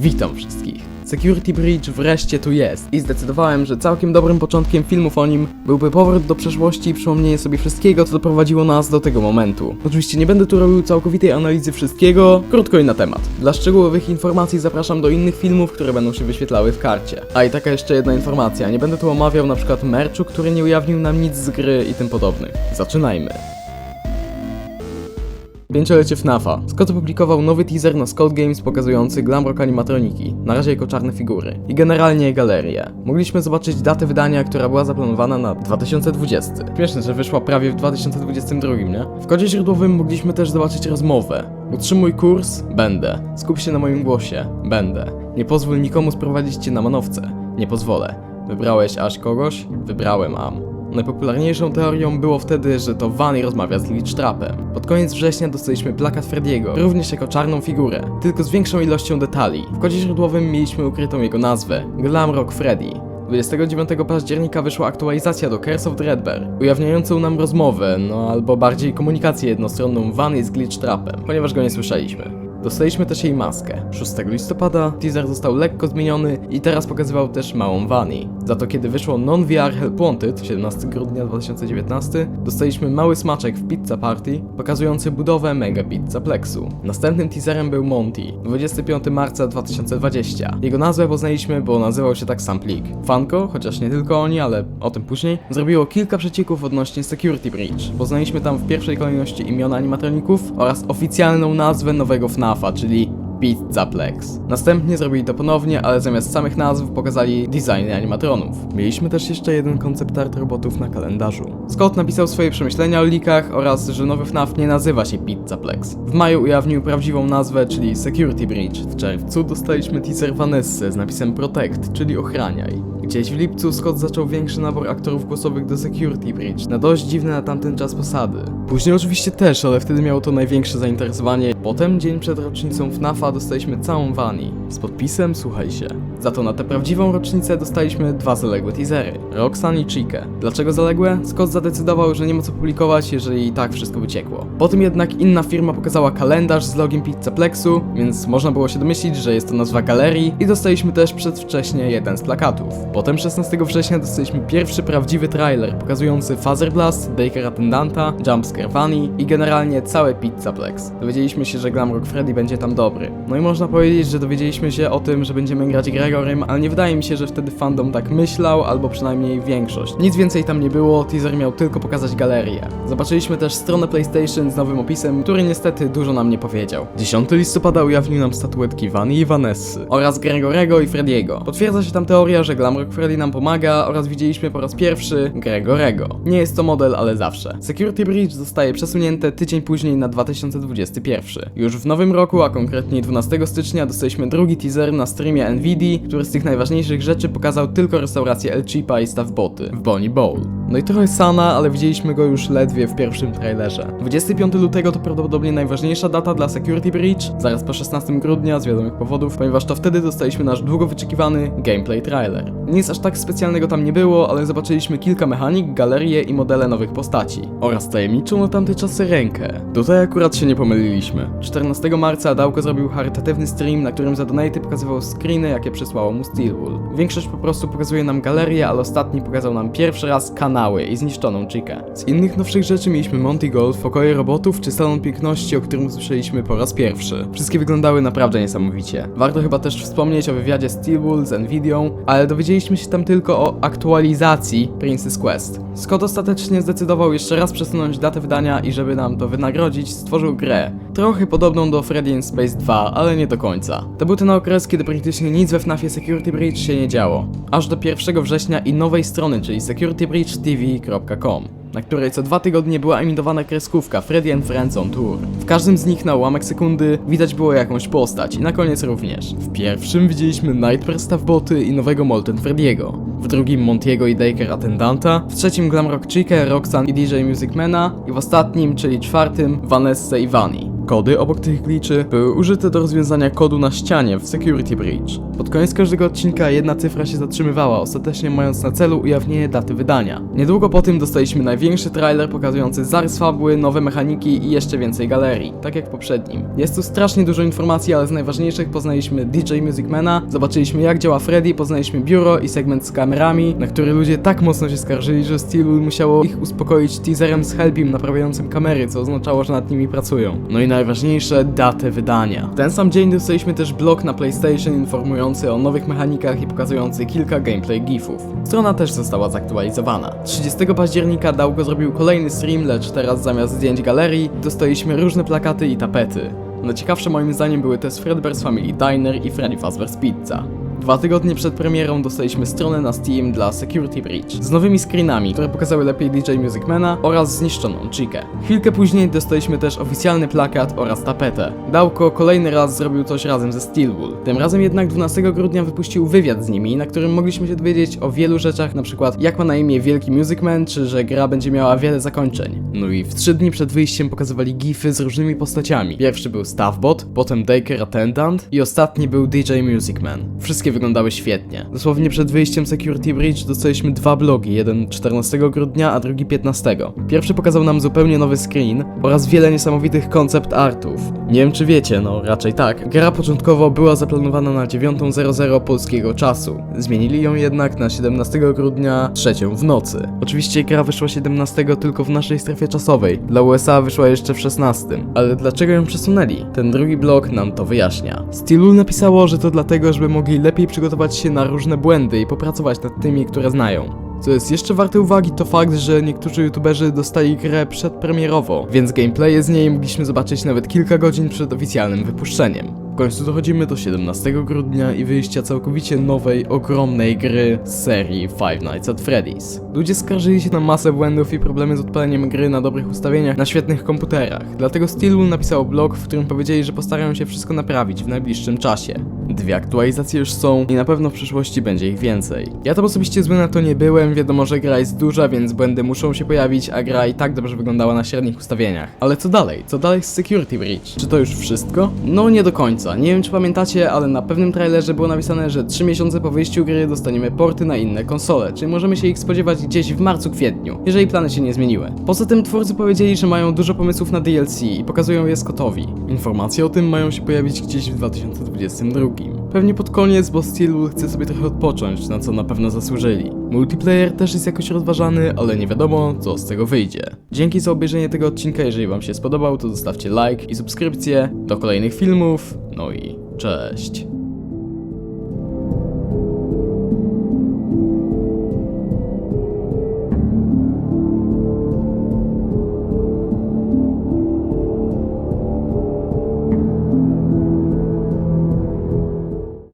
Witam wszystkich. Security Breach wreszcie tu jest i zdecydowałem, że całkiem dobrym początkiem filmów o nim byłby powrót do przeszłości i przypomnienie sobie wszystkiego, co doprowadziło nas do tego momentu. Oczywiście nie będę tu robił całkowitej analizy wszystkiego, krótko i na temat. Dla szczegółowych informacji zapraszam do innych filmów, które będą się wyświetlały w karcie. A i taka jeszcze jedna informacja, nie będę tu omawiał na przykład merchu, który nie ujawnił nam nic z gry i tym podobnych. Zaczynajmy. Pięciolecie FNAFa. Scott opublikował nowy teaser na Scott Games pokazujący glamrock animatroniki, na razie jako czarne figury, i generalnie galerię. Mogliśmy zobaczyć datę wydania, która była zaplanowana na 2020. Śmieszne, że wyszła prawie w 2022, nie? W kodzie źródłowym mogliśmy też zobaczyć rozmowę. Utrzymuj kurs? Będę. Skup się na moim głosie? Będę. Nie pozwól nikomu sprowadzić cię na manowce? Nie pozwolę. Wybrałeś aż kogoś? Wybrałem am. Najpopularniejszą teorią było wtedy, że to Vanny rozmawia z Glitchtrapem. Pod koniec września dostaliśmy plakat Frediego, również jako czarną figurę, tylko z większą ilością detali. W kodzie źródłowym mieliśmy ukrytą jego nazwę Glamrock Freddy. 29 października wyszła aktualizacja do Curse of Dreadbear, ujawniającą nam rozmowę, no albo bardziej komunikację jednostronną Vanny z Glitchtrapem, ponieważ go nie słyszeliśmy. Dostaliśmy też jej maskę. 6 listopada teaser został lekko zmieniony i teraz pokazywał też małą Vanny. Za to kiedy wyszło Non-VR Help Wanted 17 grudnia 2019, dostaliśmy mały smaczek w Pizza Party pokazujący budowę Mega Pizza Plexu. Następnym teaserem był Monty 25 marca 2020. Jego nazwę poznaliśmy, bo nazywał się tak sam plik. Funko, chociaż nie tylko oni, ale o tym później, zrobiło kilka przecieków odnośnie Security Breach. Poznaliśmy tam w pierwszej kolejności imiona animatroników oraz oficjalną nazwę nowego FNAFa, czyli Pizzaplex. Następnie zrobili to ponownie, ale zamiast samych nazw pokazali designy animatronów. Mieliśmy też jeszcze jeden koncept art robotów na kalendarzu. Scott napisał swoje przemyślenia o likach oraz, że nowy FNAF nie nazywa się Pizzaplex. W maju ujawnił prawdziwą nazwę, czyli Security Breach. W czerwcu dostaliśmy teaser Vanessy z napisem Protect, czyli ochraniaj. Gdzieś w lipcu Scott zaczął większy nabór aktorów głosowych do Security Breach, na dość dziwne na tamten czas posady. Później oczywiście też, ale wtedy miało to największe zainteresowanie. Potem, dzień przed rocznicą FNAFa, dostaliśmy całą Vani. Z podpisem słuchaj się. Za to na tę prawdziwą rocznicę dostaliśmy dwa zaległe teasery. Roxanne i Chikę. Dlaczego zaległe? Scott zadecydował, że nie ma co publikować, jeżeli i tak wszystko wyciekło. Potem jednak inna firma pokazała kalendarz z logiem Pizzaplexu, więc można było się domyślić, że jest to nazwa galerii i dostaliśmy też przedwcześnie jeden z plakatów. Potem 16 września dostaliśmy pierwszy prawdziwy trailer pokazujący Phaser Blast, Baker Attendanta, Jumpscare Funny i generalnie cały Pizzaplex. Dowiedzieliśmy się, że Glamrock Freddy będzie tam dobry. No i można powiedzieć, że dowiedzieliśmy się o tym, że będziemy grać Gregorem, ale nie wydaje mi się, że wtedy fandom tak myślał, albo przynajmniej większość. Nic więcej tam nie było, teaser miał tylko pokazać galerię. Zobaczyliśmy też stronę PlayStation z nowym opisem, który niestety dużo nam nie powiedział. 10 listopada ujawnił nam statuetki Vanny i Vanessy oraz Gregorego i Frediego. Potwierdza się tam teoria, że Glamrock Freddy nam pomaga oraz widzieliśmy po raz pierwszy Gregorego. Nie jest to model, ale zawsze. Security Breach zostaje przesunięte tydzień później na 2021. Już w nowym roku, a konkretnie 12 stycznia dostaliśmy drugi teaser na streamie NVIDII, który z tych najważniejszych rzeczy pokazał tylko restaurację El Chipa i staw boty w Bonnie Bowl. No i trochę Sana, ale widzieliśmy go już ledwie w pierwszym trailerze. 25 lutego to prawdopodobnie najważniejsza data dla Security Breach, zaraz po 16 grudnia z wiadomych powodów, ponieważ to wtedy dostaliśmy nasz długo wyczekiwany gameplay trailer. Nic aż tak specjalnego tam nie było, ale zobaczyliśmy kilka mechanik, galerie i modele nowych postaci. Oraz tajemniczą na tamte czasy rękę. Tutaj akurat się nie pomyliliśmy. 14 marca Dałko zrobił charytatywny stream, na którym za donaty pokazywał screeny, jakie przysłało mu Steelwool. Większość po prostu pokazuje nam galerię, ale ostatni pokazał nam pierwszy raz kanały i zniszczoną chikę. Z innych nowszych rzeczy mieliśmy Monty Gold, pokoje robotów czy salon piękności, o którym usłyszeliśmy po raz pierwszy. Wszystkie wyglądały naprawdę niesamowicie. Warto chyba też wspomnieć o wywiadzie Steelwool z Nvidią, ale dowiedzieliśmy się tam tylko o aktualizacji Princess Quest. Scott ostatecznie zdecydował jeszcze raz przesunąć datę wydania i żeby nam to wynagrodzić, stworzył grę. Trochę podobną do Freddy in Space 2, ale nie do końca. To był ten okres, kiedy praktycznie nic we FNAFie Security Breach się nie działo. Aż do 1 września i nowej strony, czyli securitybreachtv.com na której co dwa tygodnie była emitowana kreskówka Freddy and Friends on Tour. W każdym z nich na ułamek sekundy widać było jakąś postać i na koniec również. W pierwszym widzieliśmy Nightmare Staff Boty i nowego Molten Freddy'ego. W drugim Montiego i Daker Attendanta, w trzecim Glamrock Chica, Roxanne i DJ Musicmana i w ostatnim, czyli czwartym, Vanessa i Vanny. Kody obok tych glitchy były użyte do rozwiązania kodu na ścianie w Security Breach. Pod koniec każdego odcinka jedna cyfra się zatrzymywała, ostatecznie mając na celu ujawnienie daty wydania. Niedługo po tym dostaliśmy największy trailer pokazujący zarys fabuły, nowe mechaniki i jeszcze więcej galerii, tak jak w poprzednim. Jest tu strasznie dużo informacji, ale z najważniejszych poznaliśmy DJ Musicmana, zobaczyliśmy jak działa Freddy, poznaliśmy biuro i segment z kamerami, na który ludzie tak mocno się skarżyli, że Steelwood musiało ich uspokoić teaserem z Helpim naprawiającym kamery, co oznaczało, że nad nimi pracują. No i najważniejsze, datę wydania. W ten sam dzień dostaliśmy też blog na PlayStation informujący o nowych mechanikach i pokazujący kilka gameplay gifów. Strona też została zaktualizowana. 30 października Daugo zrobił kolejny stream, lecz teraz zamiast zdjęć galerii dostaliśmy różne plakaty i tapety. Najciekawsze moim zdaniem były te z Fredbear's Family Diner i Freddy Fazbear's Pizza. Dwa tygodnie przed premierą dostaliśmy stronę na Steam dla Security Breach z nowymi screenami, które pokazały lepiej DJ Musicmana oraz zniszczoną Chikę. Chwilkę później dostaliśmy też oficjalny plakat oraz tapetę. Dałko kolejny raz zrobił coś razem ze Steelwool. Tym razem jednak 12 grudnia wypuścił wywiad z nimi, na którym mogliśmy się dowiedzieć o wielu rzeczach, na przykład jak ma na imię Wielki Musicman, czy że gra będzie miała wiele zakończeń. No i w trzy dni przed wyjściem pokazywali gify z różnymi postaciami. Pierwszy był Staffbot, potem Daker Attendant i ostatni był DJ Musicman. Wszystkie wyglądały świetnie. Dosłownie przed wyjściem Security Breach dostaliśmy dwa blogi, jeden 14 grudnia, a drugi 15. Pierwszy pokazał nam zupełnie nowy screen oraz wiele niesamowitych koncept artów. Nie wiem czy wiecie, no raczej tak. Gra początkowo była zaplanowana na 9.00 polskiego czasu. Zmienili ją jednak na 17 grudnia, trzecią w nocy. Oczywiście gra wyszła 17 tylko w naszej strefie czasowej. Dla USA wyszła jeszcze w 16. Ale dlaczego ją przesunęli? Ten drugi blog nam to wyjaśnia. Steelul napisało, że to dlatego, żeby mogli lepiej przygotować się na różne błędy i popracować nad tymi, które znają. Co jest jeszcze warte uwagi, to fakt, że niektórzy youtuberzy dostali grę przedpremierowo, więc gameplaye z niej mogliśmy zobaczyć nawet kilka godzin przed oficjalnym wypuszczeniem. W końcu dochodzimy do 17 grudnia i wyjścia całkowicie nowej, ogromnej gry z serii Five Nights at Freddy's. Ludzie skarżyli się na masę błędów i problemy z odpaleniem gry na dobrych ustawieniach na świetnych komputerach. Dlatego Steelwool napisał blog, w którym powiedzieli, że postarają się wszystko naprawić w najbliższym czasie. Dwie aktualizacje już są i na pewno w przyszłości będzie ich więcej. Ja tam osobiście zły na to nie byłem, wiadomo, że gra jest duża, więc błędy muszą się pojawić, a gra i tak dobrze wyglądała na średnich ustawieniach. Ale co dalej? Co dalej z Security Breach? Czy to już wszystko? No nie do końca. Nie wiem czy pamiętacie, ale na pewnym trailerze było napisane, że 3 miesiące po wyjściu gry dostaniemy porty na inne konsole, czyli możemy się ich spodziewać gdzieś w marcu-kwietniu, jeżeli plany się nie zmieniły. Poza tym twórcy powiedzieli, że mają dużo pomysłów na DLC i pokazują je Scottowi. Informacje o tym mają się pojawić gdzieś w 2022. Pewnie pod koniec, bo Steelwood chce sobie trochę odpocząć, na co na pewno zasłużyli. Multiplayer też jest jakoś rozważany, ale nie wiadomo, co z tego wyjdzie. Dzięki za obejrzenie tego odcinka, jeżeli wam się spodobał, to zostawcie like i subskrypcję do kolejnych filmów, no i cześć.